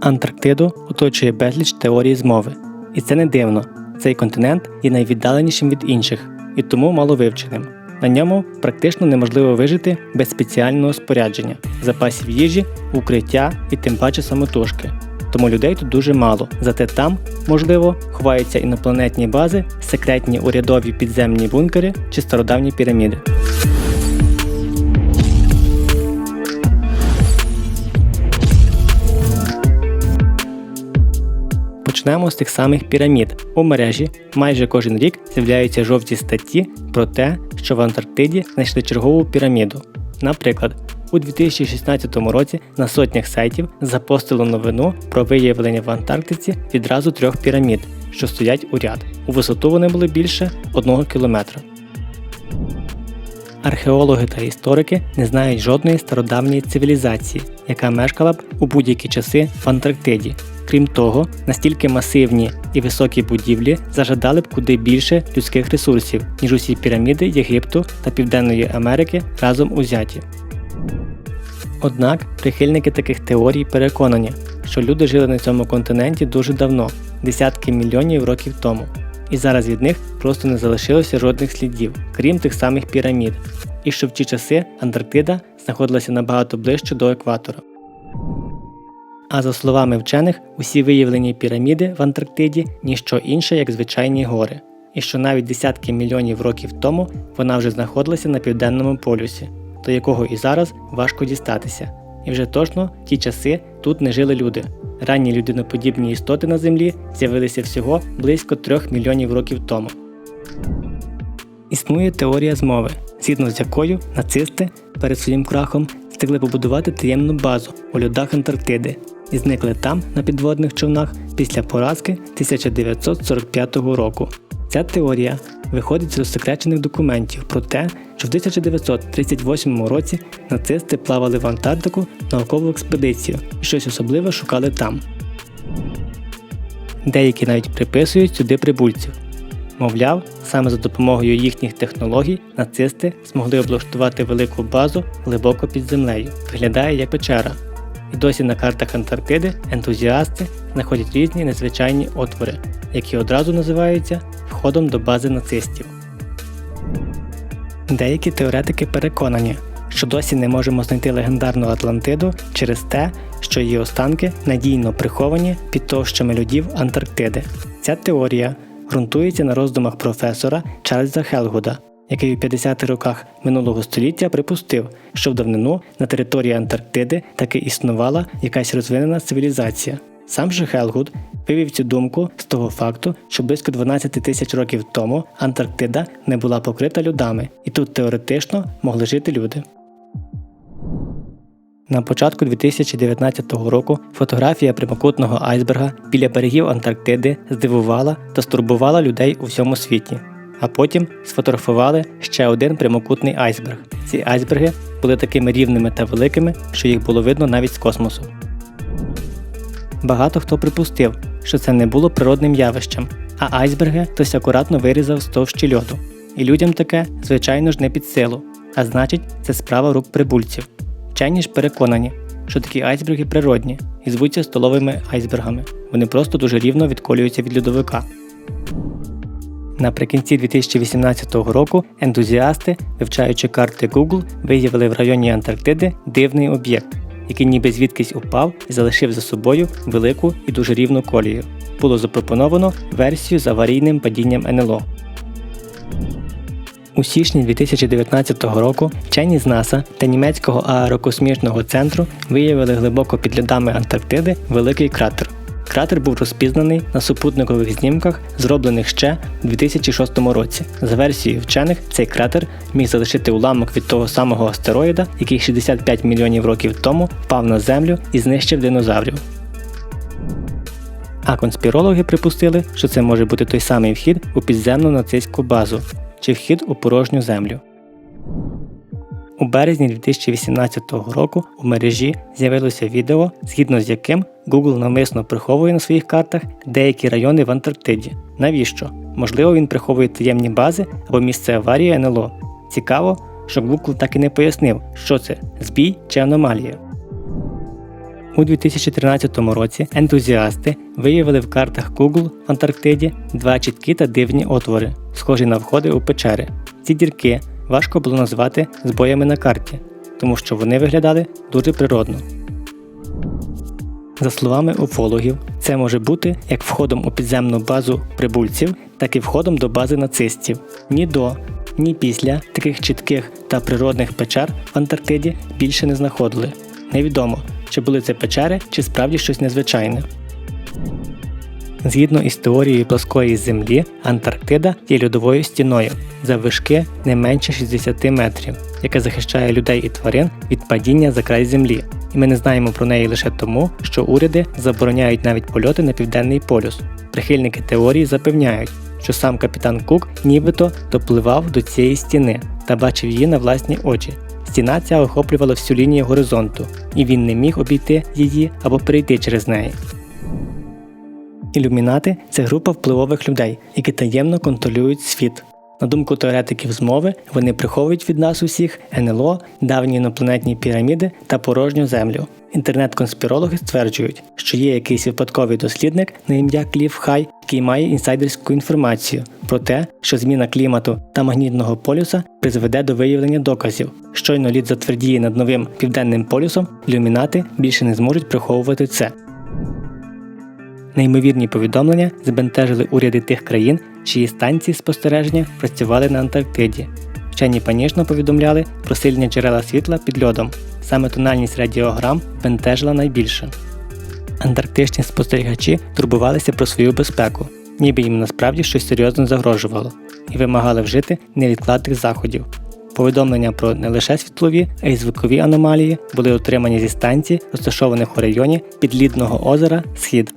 Антарктиду оточує безліч теорій змови. І це не дивно. Цей континент є найвіддаленішим від інших і тому маловивченим. На ньому практично неможливо вижити без спеціального спорядження, запасів їжі, укриття і тим паче самотужки. Тому людей тут дуже мало. Зате там, можливо, ховаються інопланетні бази, секретні урядові підземні бункери чи стародавні піраміди. Почнемо з тих самих пірамід. У мережі майже кожен рік з'являються жовті статті про те, що в Антарктиді знайшли чергову піраміду. Наприклад, у 2016 році на сотнях сайтів запостило новину про виявлення в Антарктиці відразу трьох пірамід, що стоять у ряд. У висоту вони були більше 1 кілометра. Археологи та історики не знають жодної стародавньої цивілізації, яка мешкала б у будь-які часи в Антарктиді. Крім того, настільки масивні і високі будівлі зажадали б куди більше людських ресурсів, ніж усі піраміди Єгипту та Південної Америки разом узяті. Однак прихильники таких теорій переконані, що люди жили на цьому континенті дуже давно, десятки мільйонів років тому, і зараз від них просто не залишилося жодних слідів, крім тих самих пірамід, і що в ті часи Антарктида знаходилася набагато ближче до екватора. А за словами вчених, усі виявлені піраміди в Антарктиді ніщо інше, як звичайні гори, і що навіть десятки мільйонів років тому вона вже знаходилася на південному полюсі, до якого і зараз важко дістатися. І вже точно в ті часи тут не жили люди. Ранні людиноподібні істоти на землі з'явилися всього близько 3 мільйонів років тому. Існує теорія змови, згідно з якою нацисти перед своїм крахом встигли побудувати таємну базу у льодах Антарктиди і зникли там на підводних човнах після поразки 1945 року. Ця теорія виходить з розсекречених документів про те, що в 1938 році нацисти плавали в Антарктику наукову експедицію і щось особливе шукали там. Деякі навіть приписують сюди прибульців. Мовляв, саме за допомогою їхніх технологій нацисти змогли облаштувати велику базу глибоко під землею, виглядає як печера. І досі на картах Антарктиди ентузіасти знаходять різні незвичайні отвори, які одразу називаються входом до бази нацистів. Деякі теоретики переконані, що досі не можемо знайти легендарну Атлантиду через те, що її останки надійно приховані під товщами льодів Антарктиди. Ця теорія ґрунтується на роздумах професора Чарльза Хелгуда, який у 50-х роках минулого століття припустив, що в давнину на території Антарктиди таки існувала якась розвинена цивілізація. Сам же Хелгуд вивів цю думку з того факту, що близько 12 тисяч років тому Антарктида не була покрита людами, і тут теоретично могли жити люди. На початку 2019 року фотографія прямокутного айсберга біля берегів Антарктиди здивувала та стурбувала людей у всьому світі. А потім сфотографували ще один прямокутний айсберг. Ці айсберги були такими рівними та великими, що їх було видно навіть з космосу. Багато хто припустив, що це не було природним явищем, а айсберги хтось акуратно вирізав з товщі льоду. І людям таке, звичайно ж, не під силу, а значить, це справа рук прибульців. Вчені ж переконані, що такі айсберги природні і звуться столовими айсбергами. Вони просто дуже рівно відколюються від льодовика. Наприкінці 2018 року ентузіасти, вивчаючи карти Google, виявили в районі Антарктиди дивний об'єкт, який ніби звідкись упав і залишив за собою велику і дуже рівну колію. Було запропоновано версію з аварійним падінням НЛО. У січні 2019 року вчені з НАСА та німецького аерокосмічного центру виявили глибоко під льодами Антарктиди великий кратер. Кратер був розпізнаний на супутникових знімках, зроблених ще у 2006 році. За версією вчених, цей кратер міг залишити уламок від того самого астероїда, який 65 мільйонів років тому впав на Землю і знищив динозаврів. А конспірологи припустили, що це може бути той самий вхід у підземну нацистську базу чи вхід у порожню землю. У березні 2018 року у мережі з'явилося відео, згідно з яким Google навмисно приховує на своїх картах деякі райони в Антарктиді. Навіщо? Можливо, він приховує таємні бази або місце аварії НЛО. Цікаво, що Google так і не пояснив, що це збій чи аномалія. У 2013 році ентузіасти виявили в картах Google в Антарктиді два чіткі та дивні отвори, схожі на входи у печери. Ці дірки важко було назвати збоями на карті, тому що вони виглядали дуже природно. За словами уфологів, це може бути як входом у підземну базу прибульців, так і входом до бази нацистів. Ні до, ні після таких чітких та природних печер в Антарктиді більше не знаходили. Невідомо, чи були це печери, чи справді щось незвичайне. Згідно із теорією плоскої землі, Антарктида є льодовою стіною заввишки не менше 60 метрів, яка захищає людей і тварин від падіння за край землі. І ми не знаємо про неї лише тому, що уряди забороняють навіть польоти на південний полюс. Прихильники теорії запевняють, що сам капітан Кук нібито допливав до цієї стіни та бачив її на власні очі. Стіна ця охоплювала всю лінію горизонту, і він не міг обійти її або перейти через неї. Ілюмінати це група впливових людей, які таємно контролюють світ. На думку теоретиків змови, вони приховують від нас усіх НЛО, давні інопланетні піраміди та порожню землю. Інтернет-конспірологи стверджують, що є якийсь випадковий дослідник на ім'я Кліф Хай, який має інсайдерську інформацію про те, що зміна клімату та магнітного полюса призведе до виявлення доказів. Щойно лід затвердіє над новим південним полюсом, ілюмінати більше не зможуть приховувати це. Неймовірні повідомлення збентежили уряди тих країн, чиї станції спостереження працювали на Антарктиді. Вчені панічно повідомляли про сильні джерела світла під льодом. Саме тональність радіограм бентежила найбільше. Антарктичні спостерігачі турбувалися про свою безпеку, ніби їм насправді щось серйозно загрожувало, і вимагали вжити невідкладних заходів. Повідомлення про не лише світлові, а й звукові аномалії були отримані зі станцій, розташованих у районі підлідного озера Схід.